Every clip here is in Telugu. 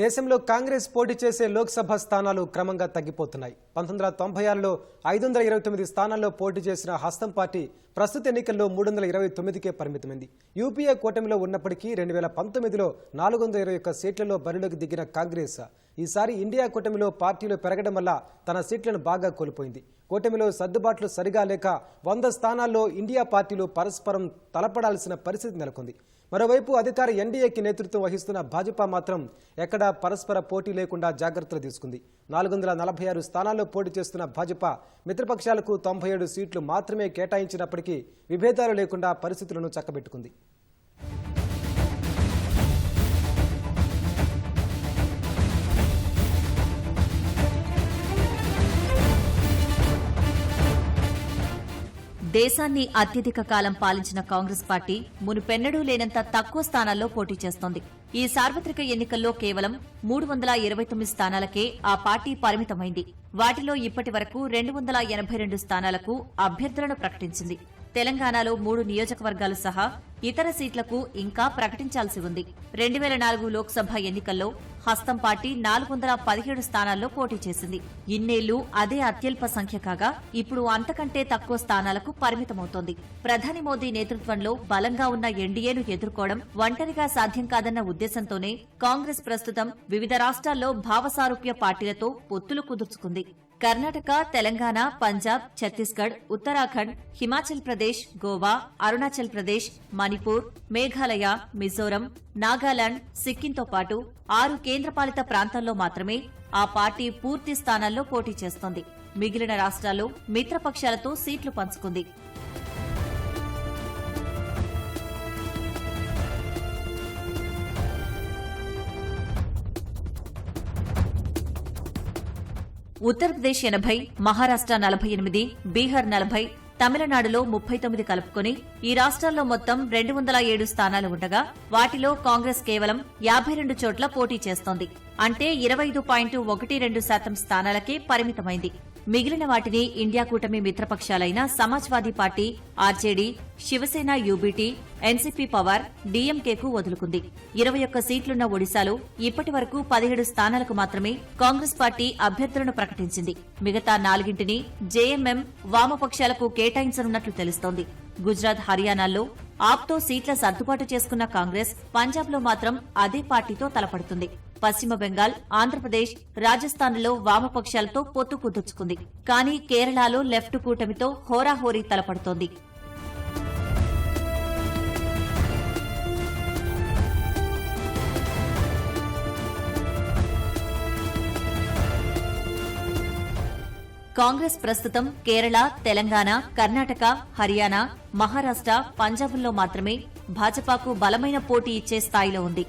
దేశంలో కాంగ్రెస్ పోటీ చేసే లోక్సభ స్థానాలు క్రమంగా తగ్గిపోతున్నాయి. పంతొమ్మిది వందల తొంభై ఆరులో ఐదు వందల ఇరవై తొమ్మిది స్థానాల్లో పోటీ చేసిన హస్తం పార్టీ ప్రస్తుత ఎన్నికల్లో మూడు వందల ఇరవై తొమ్మిదికే పరిమితమైంది. యూపీఏ కూటమిలో ఉన్నప్పటికీ రెండు వేల పంతొమ్మిదిలో నాలుగు వందల ఇరవై ఒక్క సీట్లలో బరిలోకి దిగిన కాంగ్రెస్. ఈసారి ఇండియా కూటమిలో పార్టీలు పెరగడం వల్ల తన సీట్లను బాగా కోల్పోయింది. కూటమిలో సర్దుబాట్లు సరిగా లేక వంద స్థానాల్లో ఇండియా పార్టీలు పరస్పరం తలపడాల్సిన పరిస్థితి నెలకొంది. మరోవైపు అధికార ఎన్డీఏకి నేతృత్వం వహిస్తున్న భాజపా మాత్రం ఎక్కడా పరస్పర పోటీ లేకుండా జాగ్రత్తలు తీసుకుంది. నాలుగు వందల నలభై ఆరు స్థానాల్లో పోటీ చేస్తున్న భాజపా మిత్రపక్షాలకు తొంభై ఏడు సీట్లు మాత్రమే కేటాయించినప్పటికీ విభేదాలు లేకుండా పరిస్థితులను చక్కబెట్టుకుంది. దేశాన్ని అత్యధిక కాలం పాలించిన కాంగ్రెస్ పార్టీ మునుపెన్నడూ లేనంత తక్కువ స్థానాల్లో పోటీ చేస్తోంది. ఈ సార్వత్రిక ఎన్నికల్లో కేవలం మూడు వందల ఇరవై తొమ్మిది స్థానాలకే ఆ పార్టీ పరిమితమైంది. వాటిలో ఇప్పటి వరకు రెండు వందల ఎనభై రెండు స్థానాలకు అభ్యర్థులను ప్రకటించింది. తెలంగాణలో మూడు నియోజకవర్గాలు సహా ఇతర సీట్లకు ఇంకా ప్రకటించాల్సి ఉంది. రెండు వేల నాలుగు లోక్సభ ఎన్నికల్లో హస్తం పార్టీ నాలుగు వందల పదిహేడు స్థానాల్లో పోటీ చేసింది. ఇన్నేళ్ళు అదే అత్యల్ప సంఖ్య కాగా ఇప్పుడు అంతకంటే తక్కువ స్థానాలకు పరిమితమవుతోంది. ప్రధాని మోదీ నేతృత్వంలో బలంగా ఉన్న ఎన్డీఏను ఎదుర్కోవడం ఒంటరిగా సాధ్యం కాదన్న ఉద్దేశంతోనే కాంగ్రెస్ ప్రస్తుతం వివిధ రాష్ట్రాల్లో భావసారూప్య పార్టీలతో పొత్తులు కుదుర్చుకుంది. కర్ణాటక తెలంగాణ పంజాబ్ ఛత్తీస్గఢ్ ఉత్తరాఖండ్ హిమాచల్ ప్రదేశ్ గోవా అరుణాచల్ ప్రదేశ్ మణిపూర్ మేఘాలయ మిజోరం నాగాలాండ్ సిక్కింతో పాటు ఆరు కేంద్రపాలిత ప్రాంతాల్లో మాత్రమే ఆ పార్టీ పూర్తి స్థానాల్లో పోటీ చేస్తోంది. మిగిలిన రాష్ట్రాల్లో మిత్రపక్షాలతో సీట్లు పంచుకుంది. ఉత్తరప్రదేశ్ ఎనభై మహారాష్ట్ర నలభై ఎనిమిది బీహార్ నలభై తమిళనాడులో ముప్పై తొమ్మిది కలుపుకుని ఈ రాష్ట్రాల్లో మొత్తం రెండు వందల ఏడు స్థానాలు ఉండగా వాటిలో కాంగ్రెస్ కేవలం యాభై రెండు చోట్ల పోటీ చేస్తోంది. అంటే ఇరవై ఐదు పాయింట్ ఒకటి రెండు శాతం స్థానాలకే పరిమితమైంది. మిగిలిన వాటిని ఇండియా కూటమి మిత్రపక్షాలైన Samajwadi party RJD Shiv Sena UBT NCP Pawar డీఎంకేకు వదులుకుంది. ఇరవై ఒక్క సీట్లున్న ఒడిశాలో ఇప్పటి వరకు పదిహేడు స్థానాలకు మాత్రమే కాంగ్రెస్ పార్టీ అభ్యర్థులను ప్రకటించింది. మిగతా నాలుగింటిని జేఎంఎం వామపక్షాలకు కేటాయించనున్నట్లు తెలుస్తోంది. గుజరాత్ హర్యానాల్లో ఆప్తో సీట్ల సర్దుబాటు చేసుకున్న కాంగ్రెస్ పంజాబ్లో మాత్రం అదే పార్టీతో తలపడుతుంది. పశ్చిమ బెంగాల్ ఆంధ్రప్రదేశ్ రాజస్థాన్లో వామపక్షాలతో పొత్తు కుదుర్చుకుంది కానీ కేరళలో లెఫ్ట్ కూటమితో హోరాహోరీ తలపడుతోంది. కాంగ్రెస్ ప్రస్తుతం కేరళ తెలంగాణ కర్ణాటక హర్యానా మహారాష్ట్ర పంజాబ్లో మాత్రమే భాజపాకు బలమైన పోటీ ఇచ్చే స్థాయిలో ఉంది.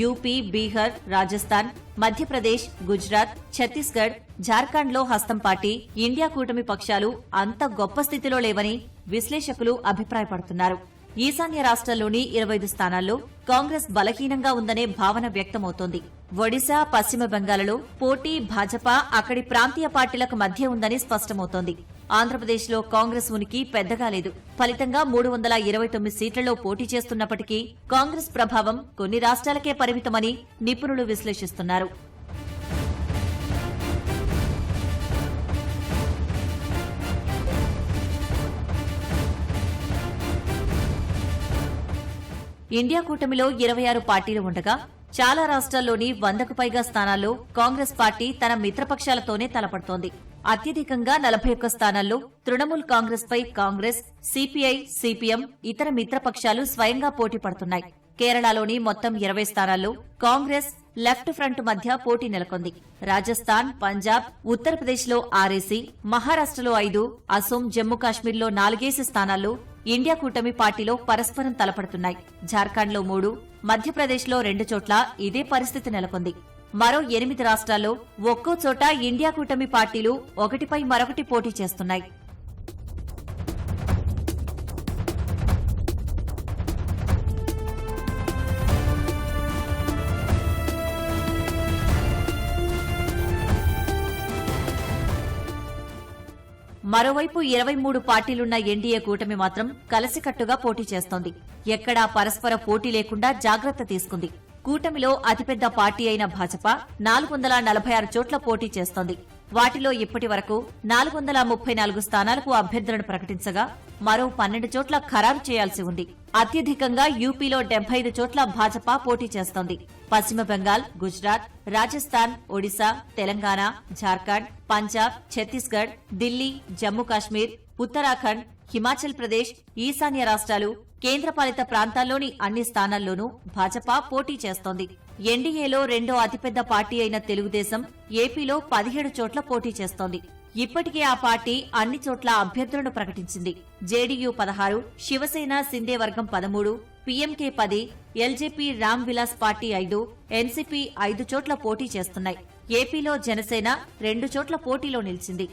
యూపీ బీహార్ రాజస్థాన్ మధ్యప్రదేశ్ గుజరాత్ ఛత్తీస్గఢ్ జార్ఖండ్లో హస్తం పార్టీ ఇండియా కూటమి పక్షాలు అంత గొప్ప స్థితిలో లేవని విశ్లేషకులు అభిప్రాయపడుతున్నారు. ఈశాన్య రాష్ట్రాల్లోని ఇరవై ఐదు స్థానాల్లో కాంగ్రెస్ బలహీనంగా ఉందనే భావన వ్యక్తమవుతోంది. ఒడిశా పశ్చిమ బెంగాల్లో పోటీ భాజపా అక్కడి ప్రాంతీయ పార్టీలకు మధ్య ఉందని స్పష్టమవుతోంది. ఆంధ్రప్రదేశ్లో కాంగ్రెస్ ఉనికి పెద్దగా లేదు. ఫలితంగా మూడు వందల ఇరవై తొమ్మిది సీట్లలో పోటీ చేస్తున్నప్పటికీ కాంగ్రెస్ ప్రభావం కొన్ని రాష్ట్రాలకే పరిమితమని నిపుణులు విశ్లేషిస్తున్నారు. ఇండియా కూటమిలో ఇరవై ఆరు పార్టీలు ఉండగా చాలా రాష్ట్రాల్లోని వందకు పైగా స్థానాల్లో కాంగ్రెస్ పార్టీ తన మిత్రపక్షాలతోనే తలపడుతోంది. అత్యధికంగా నలభై ఒక్క స్థానాల్లో తృణమూల్ కాంగ్రెస్ పై కాంగ్రెస్ సిపిఐ సిపిఎం ఇతర మిత్రపక్షాలు స్వయంగా పోటీ పడుతున్నాయి. కేరళలోని మొత్తం ఇరవై స్థానాల్లో కాంగ్రెస్ లెఫ్ట్ ఫ్రంట్ మధ్య పోటీ నెలకొంది. రాజస్థాన్ పంజాబ్ ఉత్తరప్రదేశ్లో ఆరేసి మహారాష్ట్రలో ఐదు అసోం జమ్మూ కాశ్మీర్లో నాలుగేసి స్థానాల్లో ఇండియా కూటమి పార్టీలో పరస్పరం తలపడుతున్నాయి. జార్ఖండ్లో మూడు మధ్యప్రదేశ్లో రెండు చోట్ల ఇదే పరిస్థితి నెలకొంది. మరో ఎనిమిది రాష్ట్రాల్లో ఒక్కో చోట ఇండియా కూటమి పార్టీలు ఒకటిపై మరొకటి పోటీ చేస్తున్నాయి. మరోవైపు ఇరవై మూడు పార్టీలున్న ఎన్డీఏ కూటమి మాత్రం కలిసికట్టుగా పోటీ చేస్తోంది. ఎక్కడా పరస్పర పోటీ లేకుండా జాగ్రత్త తీసుకుంది. కూటమిలో అతిపెద్ద పార్టీ అయిన భాజపా నాలుగు వందల నలభై ఆరు చోట్ల పోటీ చేస్తోంది. వాటిలో ఇప్పటి వరకు నాలుగు వందల ముప్పై నాలుగు స్థానాలకు అభ్యర్థులను ప్రకటించగా మరో పన్నెండు చోట్ల ఖరారు చేయాల్సి ఉంది. అత్యధికంగా యూపీలో డెబ్బై ఐదు చోట్ల భాజపా పోటీ చేస్తోంది. పశ్చిమ బెంగాల్ గుజరాత్ రాజస్థాన్ ఒడిశా తెలంగాణ జార్ఖండ్ పంజాబ్ ఛత్తీస్గఢ్ ఢిల్లీ జమ్మూ కాశ్మీర్ ఉత్తరాఖండ్ హిమాచల్ ప్రదేశ్ ఈశాన్య రాష్ట్రాలు కేంద్రపాలిత ప్రాంతాల్లోని అన్ని స్థానాల్లోనూ భాజపా పోటీ చేస్తోంది. ఎన్డీఏలో రెండో అతిపెద్ద పార్టీ అయిన తెలుగుదేశం ఏపీలో పదిహేడు చోట్ల పోటీ చేస్తోంది. ఇప్పటికే ఆ పార్టీ అన్ని చోట్ల అభ్యర్థులను ప్రకటించింది. జేడీయూ పదహారు శివసేన సిందే వర్గం పదమూడు పీఎంకే పది ఎల్జేపీ రామ్ విలాస్ పార్టీ ఐదు ఎన్సీపీ ఐదు చోట్ల పోటీ చేస్తున్నాయి. ఏపీలో జనసేన రెండు చోట్ల పోటీలో నిలిచింది.